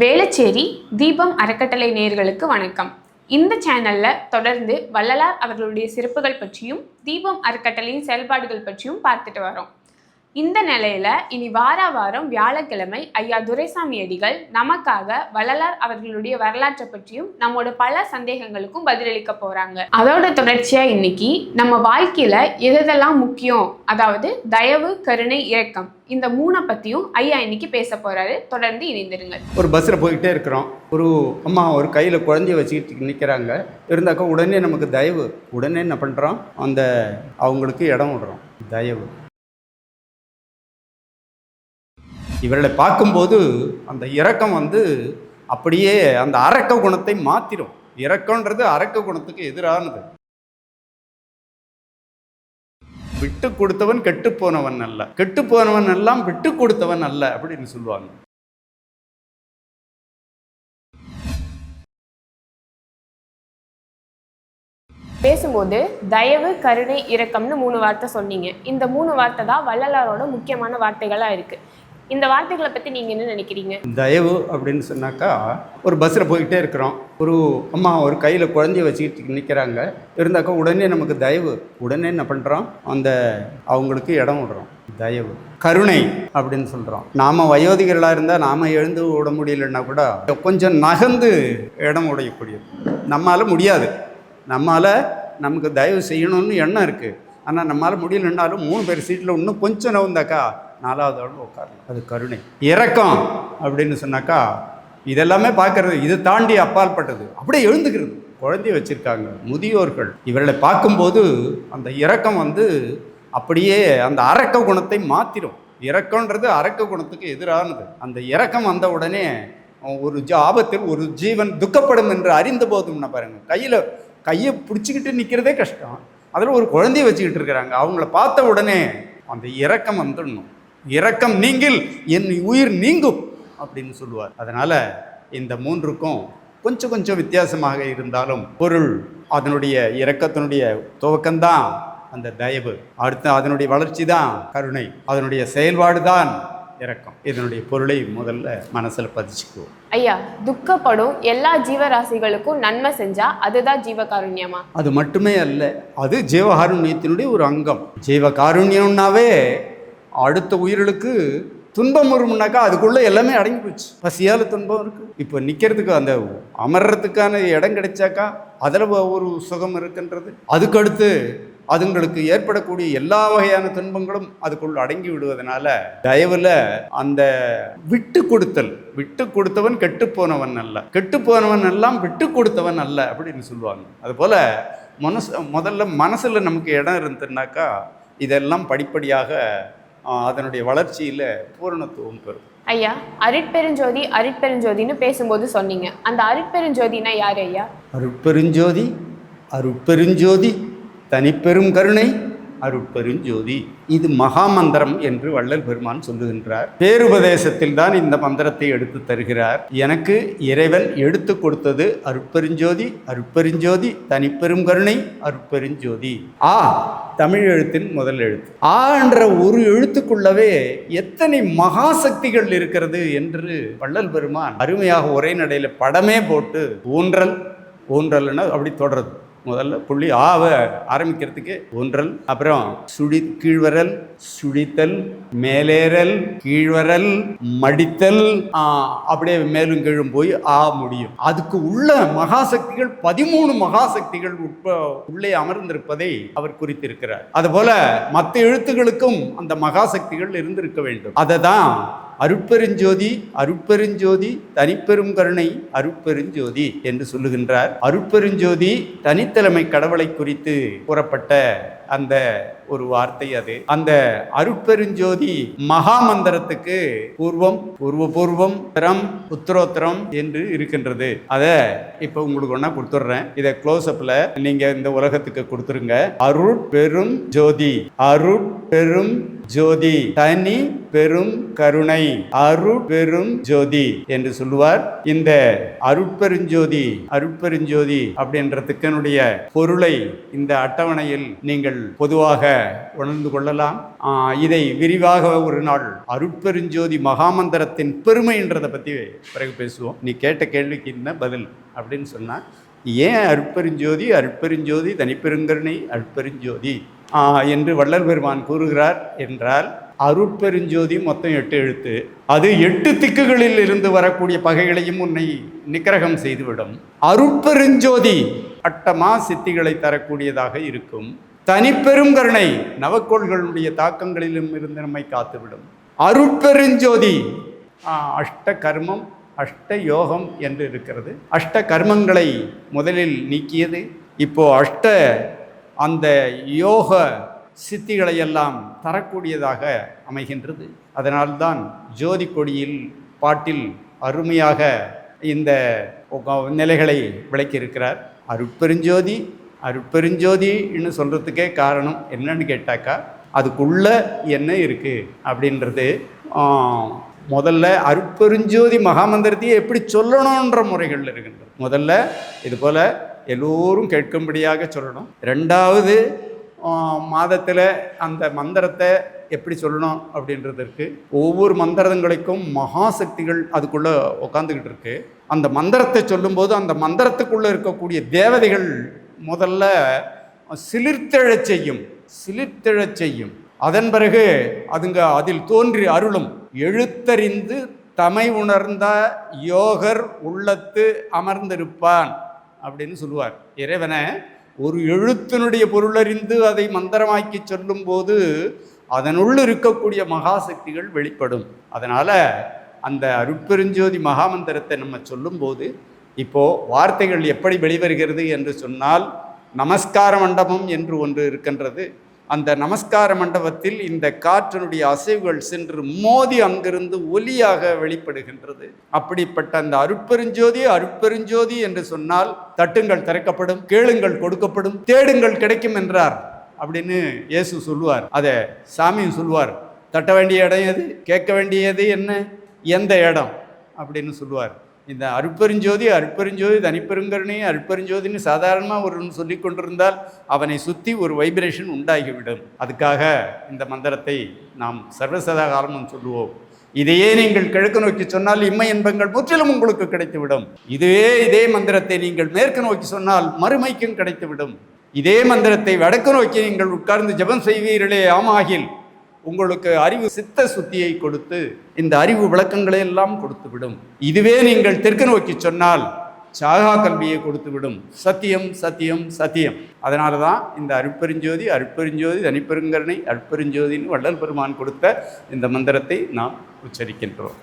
வேளச்சேரி தீபம் அறக்கட்டளை நேர்களுக்கு வணக்கம். இந்த சேனல்ல தொடர்ந்து வள்ளலார் அவர்களுடைய சிறப்புகள் பற்றியும் தீபம் அறக்கட்டளையின் செயல்பாடுகள் பற்றியும் பார்த்துட்டு வரோம். இந்த நிலையில இனி வார வாரம் வியாழக்கிழமை ஐயா துரைசாமி அடிகள் நமக்காக வள்ளலார் அவர்களுடைய வரலாற்றை பற்றியும் நம்மோட பல சந்தேகங்களுக்கும் பதிலளிக்க போறாங்க. அதோட தொடர்ச்சியா இன்னைக்கு நம்ம வாழ்க்கையில எதெல்லாம் முக்கியம்? அதாவது தயவு கருணை இரக்கம் இந்த மூணை பத்தியும் ஐயா இன்னைக்கு பேச போறாரு. தொடர்ந்து இணைந்திருங்கள். ஒரு பஸ்ஸில் போயிட்டே இருக்கிறோம். ஒரு அம்மா ஒரு கையில் குழந்தைய வச்சுக்கிட்டு நிற்கிறாங்க இருந்தாக்கா உடனே நமக்கு தயவு. உடனே என்ன பண்ணுறோம் அந்த அவங்களுக்கு இடம் விடுறோம். தயவு. இவர்களை பார்க்கும்போது அந்த இரக்கம் வந்து அப்படியே அந்த அரக்க குணத்தை மாற்றிடும் இரக்கம்ன்றது அரக்க குணத்துக்கு எதிரானது. விட்டு கொடுத்தவன் கெட்டு போனவன் அல்ல. கெட்டு போனவன் எல்லாம் விட்டு கொடுத்தவன் அல்ல அப்படின்னு சொல்லுவாங்க. பேசும்போது தயவு கருணை இரக்கம்னு மூணு வார்த்தை சொன்னீங்க. இந்த மூணு வார்த்தை தான் வள்ளலாரோட முக்கியமான வார்த்தைகளாக இருக்கு. இந்த வார்த்தைகளை பத்தி நீங்க என்ன நினைக்கிறீங்க? தயவு அப்படின்னு சொன்னாக்கா ஒரு பஸ்ஸில் போய்கிட்டே இருக்கிறோம். ஒரு அம்மா ஒரு கையில் குழந்தைய வச்சுக்கிட்டு நிற்கிறாங்க இருந்தாக்கா உடனே நமக்கு தயவு. உடனே என்ன பண்ணுறோம் அந்த அவங்களுக்கு இடம் விடுறோம். தயவு. கருணை அப்படின்னு சொல்கிறோம் நாம் வயோதிகர்களாக இருந்தால் நாம் எழுந்து விட முடியலன்னா கூட கொஞ்சம் நகர்ந்து இடம் உடையக்கூடியது. நம்மால் முடியாது. நம்மால் நமக்கு தயவு செய்யணும்னு எண்ணம் இருக்குது ஆனால் நம்மளால் முடியலன்னாலும் மூணு பேர் சீட்டில் இன்னும் கொஞ்சம் நவுந்தாக்கா நாலாவது ஆள் உட்காரலாம் அது கருணை. இறக்கம் அப்படின்னு சொன்னாக்கா இதெல்லாமே பார்க்கறது இது தாண்டி அப்பாற்பட்டது. அப்படியே எழுந்துக்கிறது. குழந்தைய வச்சுருக்காங்க முதியோர்கள். இவர்களை பார்க்கும்போது அந்த இறக்கம் வந்து அப்படியே அந்த அரக்க குணத்தை மாற்றிடும் இறக்கன்றது அரக்க குணத்துக்கு எதிரானது. அந்த இறக்கம் வந்த உடனே ஒரு ஆபத்தில் ஒரு ஜீவன் துக்கப்படும் என்று அறிந்த போதும்னா பாருங்க கையில் கையை பிடிச்சிக்கிட்டு நிற்கிறதே கஷ்டம். அதில் ஒரு குழந்தைய வச்சுக்கிட்டு இருக்கிறாங்க. அவங்கள பார்த்த உடனே அந்த இறக்கம் வந்துடணும். இரக்கம் நீங்கில் என் உயிர் நீங்கும் அப்படின்னு சொல்லுவார். அதனால் இந்த மூன்றுக்கும் கொஞ்சம் கொஞ்சம் வித்தியாசமாக இருந்தாலும் பொருள் அதனுடைய இரக்கத்தினுடைய துவக்கம்தான் அந்த தயவு. அடுத்து அதனுடைய வளர்ச்சி தான் கருணை. அதனுடைய செயல்பாடு தான் இரக்கம். இதனுடைய பொருளை முதல்ல மனசில் பதிச்சுக்குவோம் ஐயா துக்கப்படும் எல்லா ஜீவராசிகளுக்கும் நன்மை செஞ்சா அதுதான் ஜீவகாருண்யமா? அது மட்டுமே அல்ல அது ஜீவகாருண்யத்தினுடைய ஒரு அங்கம். ஜீவகாருண்யம்னாவே அடுத்த உயிர்களுக்கு துன்பம் வரும்னாக்கா அதுக்குள்ளே எல்லாமே அடங்கி போச்சு பசியால் துன்பம் இருக்குது இப்போ நிற்கிறதுக்கு அந்த அமர்றதுக்கான இடம் கிடைச்சாக்கா அதில் ஒரு சுகம் இருக்குன்றது. அதுக்கடுத்து அதுங்களுக்கு ஏற்படக்கூடிய எல்லா வகையான துன்பங்களும் அதுக்குள் அடங்கி விடுவதனால தயவுல அந்த விட்டு கொடுத்தல் விட்டு கொடுத்தவன் கெட்டு போனவன் அல்ல. கெட்டு போனவன் எல்லாம் விட்டு கொடுத்தவன் அல்ல அப்படின்னு சொல்லுவாங்க. அதுபோல் மனசு முதல்ல மனசில் நமக்கு இடம் இருந்துன்னாக்கா இதெல்லாம் படிப்படியாக அதனுடைய வளர்ச்சியில் பூரணத்துவம் பெறும். ஐயா அருட்பெருஞ்சோதி அருட்பெருஞ்சோதின்னு பேசும்போது சொன்னீங்க. அந்த அருட்பெருஞ்சோதினா யார் ஐயா? அருட்பெருஞ்சோதி அருட்பெருஞ்சோதி தனிப்பெரும் கருணை அருட்பெருஞ்சோதி. இது மகாமந்திரம் என்று வள்ளல் பெருமான் சொல்லுகின்றார். பேருபதேசத்தில் தான் இந்த மந்திரத்தை எடுத்து தருகிறார். எனக்கு இறைவன் எடுத்து கொடுத்தது அருட்பெருஞ்சோதி அருட்பெருஞ்சோதி தனிப்பெரும் கருணை அருட்பெருஞ்சோதி. ஆ தமிழ் எழுத்தின் முதல் எழுத்து. ஆ என்ற ஒரு எழுத்துக்குள்ளவே எத்தனை மகாசக்திகள் இருக்கிறது என்று வள்ளல் பெருமான் அருமையாக ஒரே நடையில் படமே போட்டு ஊன்றல் ஊன்றல்னா அப்படி தொடருது முதல்ல புள்ளி ஆவ ஆரம்பிக்கிறதுக்கு ஒன்றல் அப்புறம் சுழி கீழ்வரல் சுழித்தல் மேலேறல் கீழ்வரல் மடித்தல் அப்படியே மேலும் கீழும் போய் ஆ முடியும். அதுக்கு உள்ள மகாசக்திகள் பதிமூணு மகாசக்திகள் உட்ப உள்ளே அமர்ந்திருப்பதை அவர் குறித்திருக்கிறார். அதுபோல மற்ற எழுத்துகளுக்கும் அந்த மகாசக்திகள் இருந்திருக்க வேண்டும். அதை தான் அருட்பெருஞ்சோதி அருட்பெருஞ்சோதி தனிப்பெரும் கருணை அருட்பெருஞ்சோதி என்று சொல்லுகின்றார். அருட்பெருஞ்சோதி தனித்தலைமை கடவுளை குறித்து கூறப்பட்ட அந்த ஒரு வார்த்தை அது. அந்த அருட்பெருஞ்சோதி மகாமந்திரத்துக்கு பூர்வம் பூர்வ பூர்வம் திரம் உத்தரோத்தரம் என்று இருக்கின்றது. அதை இப்போ உங்களுக்கு ஒன்றா கொடுத்துட்றேன். இதை க்ளோஸ்அப்பில் நீங்கள் இந்த உலகத்துக்கு கொடுத்துருங்க. அருட்பெரும் ஜோதி அருட்பெரும் ஜோதி. தனி பெரும் கருணை அருட்பெரும் ஜோதி என்று சொல்லுவார். இந்த அருட்பெருஞ்சோதி அருட்பெருஞ்சோதி அப்படின்றதுக்கனுடைய பொருளை இந்த அட்டவணையில் நீங்கள் பொதுவாக உணர்ந்து கொள்ளலாம். இதை விரிவாக ஒரு நாள் அருட்பெருஞ்சோதி மகாமந்திரத்தின் பெருமைன்றதை பற்றி பிறகு பேசுவோம். நீ கேட்ட கேள்விக்கு என்ன பதில் அப்படின்னு சொன்னால் ஏன் அருட்பெருஞ்சோதி அருட்பெருஞ்சோதி தனிப்பெருங்கருணை அருட்பெருஞ்சோதி? என்று வள்ளல் பெருமான் கூறுகிறார் என்றால் அருட்பெருஞ்சோதி மொத்தம் எட்டு எழுத்து. அது எட்டு திக்குகளில் இருந்து வரக்கூடிய பகைகளையும் உன்னை நிக்கிரகம் செய்துவிடும். அருட்பெருஞ்சோதி அட்டமா சித்திகளை தரக்கூடியதாக இருக்கும். தனிப்பெரும் கருணை நவக்கோள்களுடைய தாக்கங்களிலும் இருந்து நம்மை காத்துவிடும். அருட்பெருஞ்சோதி அஷ்ட கர்மம் அஷ்ட யோகம் என்று இருக்கிறது. அஷ்ட கர்மங்களை முதலில் நீக்கியது இப்போ அஷ்ட அந்த யோக சித்திகளை எல்லாம் தரக்கூடியதாக அமைகின்றது. அதனால்தான் ஜோதி கொடியில் பாட்டில் அருமையாக இந்த நிலைகளை விளக்கியிருக்கிறார். அருட்பெருஞ்சோதி அருட்பெருஞ்சோதின்னு சொல்கிறதுக்கே காரணம் என்னன்னு கேட்டாக்கா அதுக்குள்ள என்ன இருக்குது அப்படின்றது முதல்ல அருட்பெருஞ்சோதி மகாமந்திரத்தையே எப்படி சொல்லணுன்ற முறைகள் இருக்கின்றது. முதல்ல இது போல் எல்லோரும் கேட்கும்படியாக சொல்லணும். ரெண்டாவது மாதத்தில் அந்த மந்திரத்தை எப்படி சொல்லணும் அப்படின்றதற்கு ஒவ்வொரு மந்திரங்களுக்கும் மகாசக்திகள் அதுக்குள்ளே உட்காந்துக்கிட்டு இருக்கு. அந்த மந்திரத்தை சொல்லும்போது அந்த மந்திரத்துக்குள்ளே இருக்கக்கூடிய தேவதைகள் முதல்ல சிலிர்த்தெழச் செய்யும் சிலிர்த்தெழச் செய்யும். அதன் பிறகு அதுங்க அதில் தோன்றி அருளும். எழுத்தறிந்து தமை உணர்ந்த யோகர் உள்ளத்து அமர்ந்திருப்பான். அப்படின்னு சொல்லுவார். இறைவனை ஒரு எழுத்தினுடைய பொருளறிந்து அதை மந்திரமாக்கி சொல்லும்போது அதனுள் இருக்கக்கூடிய மகாசக்திகள் வெளிப்படும். அதனால் அந்த அருட்பெருஞ்சோதி மகாமந்திரத்தை நம்ம சொல்லும்போது இப்போது வார்த்தைகள் எப்படி வெளிவருகிறது என்று சொன்னால் நமஸ்கார மண்டபம் என்று ஒன்று இருக்கின்றது. அந்த நமஸ்கார மண்டபத்தில் இந்த காற்றினுடைய அசைவுகள் சென்று மோதி அங்கிருந்து ஒலியாக வெளிப்படுகின்றது. அப்படிப்பட்ட அந்த அருட்பெருஞ்சோதி அருட்பெருஞ்சோதி என்று சொன்னால் தட்டுங்கள் திறக்கப்படும் கேளுங்கள் கொடுக்கப்படும் தேடுங்கள் கிடைக்கும் என்றார் அப்படின்னு இயேசு சொல்லுவார். அதை சாமியும் சொல்லுவார். தட்ட வேண்டிய இடம் எது? கேட்க வேண்டியது என்ன? எந்த இடம்? அப்படின்னு சொல்லுவார். இந்த அருட்பெருஞ்சோதி அருட்பெருஞ்சோதி தனிப்பெருங்கருணை அருட்பெருஞ்சோதின்னு சாதாரணமாக ஒரு சொல்லி கொண்டிருந்தால் அவனை சுற்றி ஒரு வைப்ரேஷன் உண்டாகிவிடும். அதுக்காக இந்த மந்திரத்தை நாம் சர்வசதா காலமும் சொல்லுவோம். இதையே நீங்கள் கிழக்கு நோக்கி சொன்னால் இம்மை இன்பங்கள் முற்றிலும் உங்களுக்கு கிடைத்துவிடும். இதுவே இதே மந்திரத்தை நீங்கள் மேற்கு நோக்கி சொன்னால் மறுமைக்கும் கிடைத்துவிடும். இதே மந்திரத்தை வடக்கு நோக்கி நீங்கள் உட்கார்ந்து ஜெபம் செய்வீர்களே ஆமாகில். உங்களுக்கு அறிவு சித்த சுத்தியை கொடுத்து இந்த அறிவு விளக்கங்களை எல்லாம் கொடுத்து விடும் இதுவே நீங்கள் தெற்கு நோக்கி சொன்னால் சாகா கல்வியை கொடுத்து விடும் சத்தியம் சத்தியம் சத்தியம். அதனால தான் இந்த அருட்பெருஞ்சோதி அருட்பெருஞ்சோதி தனிப்பெருங்கரணை அருட்பெருஞ்சோதின்னு வள்ளல் பெருமான் கொடுத்த இந்த மந்திரத்தை நாம் உச்சரிக்கின்றோம்.